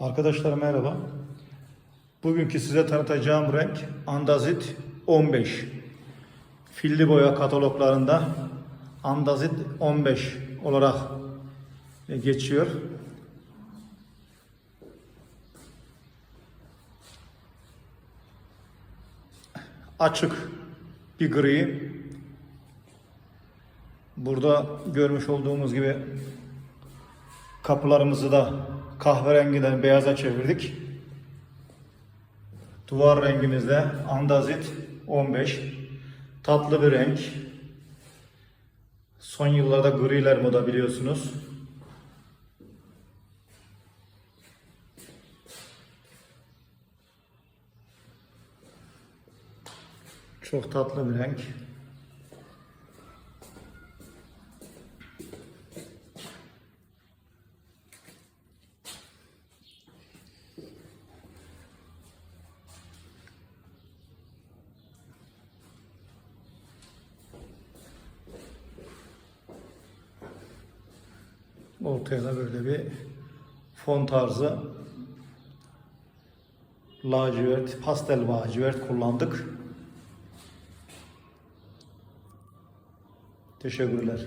Arkadaşlar merhaba. Bugünkü size tanıtacağım renk Andazit 15. Filli boya kataloglarında Andazit 15 olarak geçiyor. Açık bir gri. Burada görmüş olduğumuz gibi Kapılarımızı da kahverengiden beyaza çevirdik. Duvar rengimiz de Andazit 15. Tatlı bir renk. Son yıllarda griler moda biliyorsunuz. Çok tatlı bir renk. Ortaya da böyle bir fon tarzı lacivert, pastel lacivert kullandık. Teşekkürler.